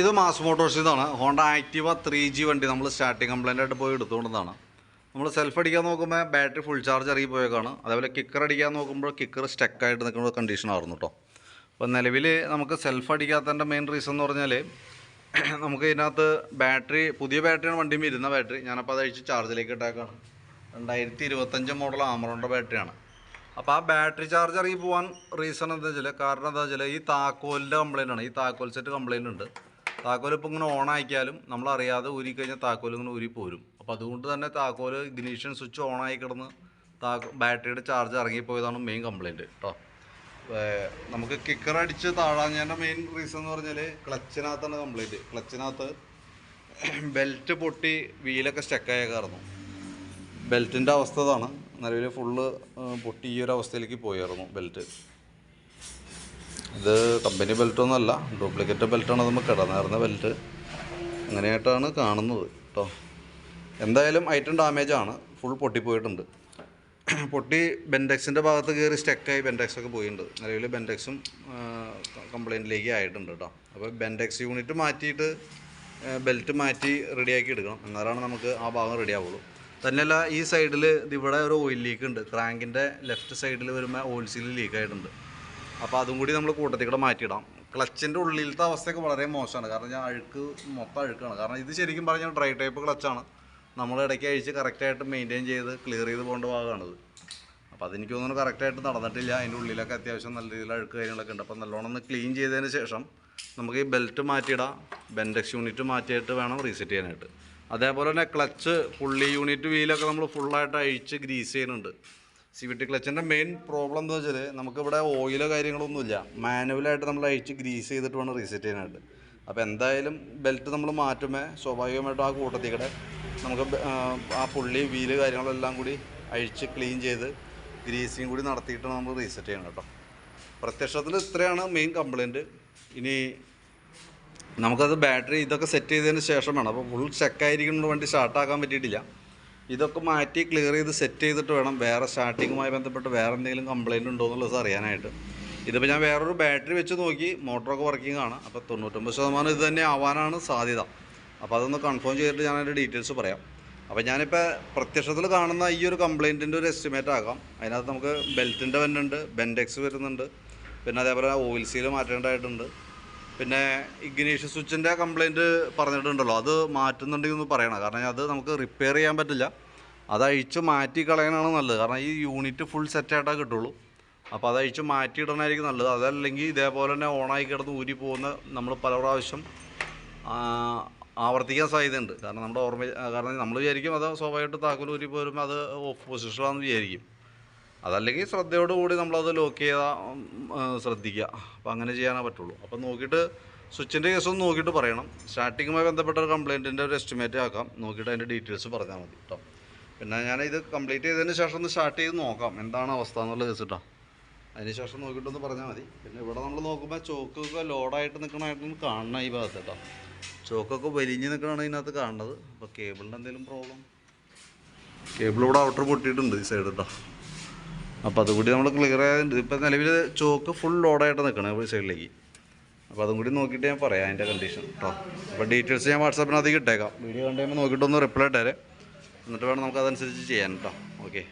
ഇത് മാസ് മോട്ടോഴ്സിൽ നിന്നാണ് Honda Activa three G വണ്ടി നമ്മൾ സ്റ്റാർട്ടിങ് കംപ്ലൈന്റ് ആയിട്ട് പോയി എടുത്തുകൊണ്ടതാണ്. നമ്മൾ സെൽഫ് അടിക്കാൻ നോക്കുമ്പോൾ ബാറ്ററി ഫുൾ ചാർജ് ഇറങ്ങി പോയേക്കാണ്. അതേപോലെ കിക്കർ അടിക്കാൻ നോക്കുമ്പോൾ കിക്കർ സ്റ്റക്കായിട്ട് നിൽക്കുന്ന കണ്ടീഷനായിരുന്നു കേട്ടോ അപ്പോൾ നിലവിൽ നമുക്ക് സെൽഫ് അടിക്കാത്തതിന്റെ മെയിൻ റീസൺ എന്ന് പറഞ്ഞാൽ നമുക്ക് ഇതിനകത്ത് ബാറ്ററി പുതിയ ബാറ്ററിയാണ് വണ്ടി വരുന്ന ബാറ്ററി ഞാനപ്പോൾ അത് അഴിച്ച് ചാർജിലേക്ക് ഇട്ടേക്കാണ്. രണ്ടായിരത്തി ഇരുപത്തഞ്ച് മോഡൽ ആമറോണ്ട ബാറ്ററിയാണ് അപ്പോൾ ആ ബാറ്ററി ചാർജ് ഇറങ്ങി പോകാൻ റീസൺ എന്താ വെച്ചാൽ കാരണം എന്താ വെച്ചാൽ ഈ താക്കോലിന്റെ കംപ്ലയിന്റ് ആണ്. ഈ താക്കോൽ സെറ്റ് കംപ്ലയിന്റ് ഉണ്ട്. താക്കോൽ ഇപ്പോൾ ഇങ്ങനെ ഓൺ ആക്കിയാലും നമ്മളറിയാതെ ഊരി കഴിഞ്ഞാൽ താക്കോൽ ഇങ്ങനെ ഊരി പോരും. അപ്പോൾ അതുകൊണ്ട് തന്നെ താക്കോൽ ഇഗ്നീഷൻ സ്വിച്ച് ഓൺ ആയി കിടന്ന് താക്കോ ബാറ്ററിയുടെ ചാർജ് ഇറങ്ങിപ്പോയതാണ് മെയിൻ കംപ്ലയിന്റ് കേട്ടോ നമുക്ക് കിക്കർ അടിച്ച് താഴാഞ്ഞതിന്റെ മെയിൻ റീസൺ എന്ന് പറഞ്ഞാൽ ക്ലച്ചിനകത്താണ് കംപ്ലയിന്റ് ക്ലച്ചിനകത്ത് ബെൽറ്റ് പൊട്ടി വീലൊക്കെ സ്റ്റക്കായേക്കായിരുന്നു ബെൽറ്റിന്റെ അവസ്ഥ ഇതാണ്. നിലവിൽ ഫുള്ള് പൊട്ടി ഈ ഒരു അവസ്ഥയിലേക്ക് പോയായിരുന്നു ബെൽറ്റ് ഇത് കമ്പനി ബെൽറ്റൊന്നുമല്ല ഡ്യൂപ്ലിക്കേറ്റ് ബെൽറ്റാണ് നമ്മൾ കിടന്നായിരുന്ന ബെൽറ്റ് അങ്ങനെയായിട്ടാണ് കാണുന്നത് കേട്ടോ എന്തായാലും ഐറ്റം ഡാമേജാണ് ഫുൾ പൊട്ടിപ്പോയിട്ടുണ്ട് പൊട്ടി ബെൻഡെക്സിന്റെ ഭാഗത്ത് കയറി സ്റ്റക്കായി ബെൻഡെക്സൊക്കെ പോയിട്ടുണ്ട് നിലവിൽ ബെൻഡെക്സും കംപ്ലയിന്റിലേക്ക് ആയിട്ടുണ്ട് കേട്ടോ അപ്പോൾ ബെൻഡെക്സ് യൂണിറ്റ് മാറ്റിയിട്ട് ബെൽറ്റ് മാറ്റി റെഡിയാക്കി എടുക്കണം. എന്നാലാണ് നമുക്ക് ആ ഭാഗം റെഡി ആവുള്ളൂ. തന്നെയല്ല ഈ സൈഡിൽ ഇവിടെ ഒരു ഓയിൽ ലീക്ക് ഉണ്ട്. ക്രാങ്കിന്റെ ലെഫ്റ്റ് സൈഡിൽ വരുമ്പോൾ ഓയിൽ സീൽ ലീക്ക് ആയിട്ടുണ്ട്. അപ്പോൾ അതും കൂടി നമ്മൾ കൂട്ടത്തിൽ കൂടെ മാറ്റിയിടാം. ക്ലച്ചിന്റെ ഉള്ളിലത്തെ അവസ്ഥയൊക്കെ വളരെ മോശമാണ്. കാരണം ഞാൻ അഴുക്ക് മൊത്തം അഴുക്കാണ്. കാരണം ഇത് ശരിക്കും പറഞ്ഞാൽ ഡ്രൈ ടൈപ്പ് ക്ലച്ചാണ്. നമ്മൾ ഇടയ്ക്ക് അഴിച്ച് കറക്റ്റായിട്ട് മെയിന്റെയിൻ ചെയ്ത് ക്ലിയർ ചെയ്ത് പോകേണ്ട ഭാഗമാണിത്. അപ്പോൾ അതെനിക്ക് തോന്നുന്നു കറക്റ്റായിട്ട് നടന്നിട്ടില്ല. അതിന്റെ ഉള്ളിലൊക്കെ അത്യാവശ്യം നല്ല രീതിയിൽ അഴുക്ക് കാര്യങ്ങളൊക്കെ ഉണ്ട്. അപ്പോൾ നല്ലോണം ഒന്ന് ക്ലീൻ ചെയ്തതിന് ശേഷം നമുക്ക് ഈ ബെൽറ്റ് മാറ്റിയിടാം. ബെൻഡെക്സ് യൂണിറ്റ് മാറ്റിയിട്ട് വേണം റീസെറ്റ് ചെയ്യാനായിട്ട്. അതേപോലെ തന്നെ ക്ലച്ച് പുള്ളി യൂണിറ്റ് വീലൊക്കെ നമ്മൾ ഫുള്ളായിട്ട് അഴിച്ച് ഗ്രീസ് ചെയ്യുന്നുണ്ട്. സി വി ടി ക്ലച്ചിന്റെ മെയിൻ പ്രോബ്ലം എന്താ വെച്ചാൽ നമുക്കിവിടെ ഓയിലോ കാര്യങ്ങളൊന്നുമില്ല മാനുവലായിട്ട് നമ്മൾ അഴിച്ച് ഗ്രീസ് ചെയ്തിട്ട് വേണം റീസെറ്റ് ചെയ്യാനായിട്ട്. അപ്പോൾ എന്തായാലും ബെൽറ്റ് നമ്മൾ മാറ്റുമ്പോൾ സ്വാഭാവികമായിട്ടും ആ കൂട്ടത്തിൽ കൂടെ നമുക്ക് ആ, പുള്ളി വീൽ കാര്യങ്ങളെല്ലാം കൂടി അഴിച്ച് ക്ലീൻ ചെയ്ത് ഗ്രീസിങ് കൂടി നടത്തിയിട്ട് നമ്മൾ റീസെറ്റ് ചെയ്യണം കേട്ടോ. പ്രത്യക്ഷത്തിൽ ഇത്രയാണ് മെയിൻ കംപ്ലയിന്റ് ഇനി നമുക്കത് ബാറ്ററി ഇതൊക്കെ സെറ്റ് ചെയ്തതിന് ശേഷം വേണം. അപ്പോൾ ഫുൾ ചെക്കായിരിക്കുന്ന വണ്ടി സ്റ്റാർട്ടാക്കാൻ പറ്റിയിട്ടില്ല. ഇതൊക്കെ മാറ്റി ക്ലിയർ ചെയ്ത് സെറ്റ് ചെയ്തിട്ട് വേണം വേറെ സ്റ്റാർട്ടിങ്ങുമായി ബന്ധപ്പെട്ട് വേറെ എന്തെങ്കിലും കംപ്ലയിന്റ് ഉണ്ടോ എന്നുള്ളത് അറിയാനായിട്ട്. ഇതിപ്പോൾ ഞാൻ വേറൊരു ബാറ്ററി വെച്ച് നോക്കി മോട്ടറൊക്കെ വർക്കിംഗ് ആണ്. അപ്പോൾ തൊണ്ണൂറ്റൊമ്പത് ശതമാനം ഇത് തന്നെ ആവാനാണ് സാധ്യത. അപ്പോൾ അതൊന്ന് കൺഫേം ചെയ്തിട്ട് ഞാൻ അതിന്റെ ഡീറ്റെയിൽസ് പറയാം. അപ്പോൾ ഞാനിപ്പോൾ പ്രത്യക്ഷത്തിൽ കാണുന്ന ഈ ഒരു കംപ്ലയിന്റിന്റെ ഒരു എസ്റ്റിമേറ്റ് ആകാം. അതിനകത്ത് നമുക്ക് ബെൽറ്റിന്റെ വരുന്നുണ്ട് ബെൻഡെക്സ് വരുന്നുണ്ട്. പിന്നെ അതേപോലെ ഓയിൽ സീൽ മാറ്റേണ്ടതായിട്ടുണ്ട്. പിന്നെ ഇഗ്നീഷ്യസ് സ്വിച്ചിന്റെ കംപ്ലൈന്റ് പറഞ്ഞിട്ടുണ്ടല്ലോ. അത് മാറ്റുന്നുണ്ടെങ്കിൽ ഒന്ന് പറയണം. കാരണം അത് നമുക്ക് റിപ്പയർ ചെയ്യാൻ പറ്റില്ല. അത് അഴിച്ച് മാറ്റി കളയാനാണ് നല്ലത്. കാരണം ഈ യൂണിറ്റ് ഫുൾ സെറ്റായിട്ടാണ് കിട്ടുള്ളൂ. അപ്പോൾ അത് അഴിച്ച് മാറ്റിയിടണമായിരിക്കും നല്ലത്. അതല്ലെങ്കിൽ ഇതേപോലെ തന്നെ ഓണായി കിടന്ന് ഊരി പോകുന്ന നമ്മൾ പല പ്രാവശ്യം ആവർത്തിക്കാൻ സാധ്യതയുണ്ട്. കാരണം നമ്മുടെ ഓർമ്മ കാരണം നമ്മൾ വിചാരിക്കും അത് സ്വാഭാവികമായിട്ട് താക്കോൽ ഊരി പോരുമ്പോൾ അത് ഓഫ് പൊസിഷനാണെന്ന് വിചാരിക്കും. അതല്ലെങ്കിൽ ശ്രദ്ധയോടുകൂടി നമ്മളത് ലോക്ക് ചെയ്താൽ ശ്രദ്ധിക്കുക. അപ്പോൾ അങ്ങനെ ചെയ്യാനേ പറ്റുള്ളൂ. അപ്പോൾ നോക്കിയിട്ട് സ്വിച്ചിന്റെ കേസ് ഒന്ന് നോക്കിയിട്ട് പറയണം. സ്റ്റാർട്ടിങ്ങുമായി ബന്ധപ്പെട്ട ഒരു കംപ്ലയിന്റിന്റെ ഒരു എസ്റ്റിമേറ്റ് ആക്കാം. നോക്കിയിട്ട് അതിന്റെ ഡീറ്റെയിൽസ് പറഞ്ഞാൽ മതി കേട്ടോ പിന്നെ ഞാൻ ഇത് കംപ്ലീറ്റ് ചെയ്തതിന് ശേഷം ഒന്ന് സ്റ്റാർട്ട് ചെയ്ത് നോക്കാം. എന്താണ് അവസ്ഥ എന്നുള്ള കേസ് കേട്ടോ അതിന് ശേഷം നോക്കിയിട്ടൊന്ന് പറഞ്ഞാൽ മതി. പിന്നെ ഇവിടെ നമ്മൾ നോക്കുമ്പോൾ ചോക്കൊക്കെ ലോഡായിട്ട് നിൽക്കണമായിട്ടൊന്ന് കാണണം ഈ ഭാഗത്ത് കേട്ടോ ചോക്കൊക്കെ വലിഞ്ഞ് നിൽക്കണമാണ് ഇതിനകത്ത് കാണുന്നത്. അപ്പോൾ കേബിളിന്റെ എന്തെങ്കിലും പ്രോബ്ലം കേബിൾ ഇവിടെ ഔട്ടർ പൊട്ടിയിട്ടുണ്ട് ഈ സൈഡ് കേട്ടോ അപ്പോൾ അതുകൂടി നമ്മൾ ക്ലിയർ ആയതുണ്ട് ഇപ്പം നിലവിൽ ചോക്ക് ഫുൾ ലോഡായിട്ട് നിൽക്കണം സൈഡിലേക്ക് അപ്പോൾ അതും കൂടി നോക്കിയിട്ട് ഞാൻ പറയാം അതിന്റെ കണ്ടീഷൻ കേട്ടോ അപ്പോൾ ഡീറ്റെയിൽസ് ഞാൻ വാട്സാപ്പിനകത്തേക്ക് ഇട്ടേക്കാം. വീഡിയോ കണ്ടു കഴിയുമ്പോൾ നോക്കിയിട്ടൊന്ന് റിപ്ലൈ ഇട്ടേരെ. എന്നിട്ട് വേണം നമുക്ക് അതനുസരിച്ച് ചെയ്യാൻ കേട്ടോ ഓക്കെ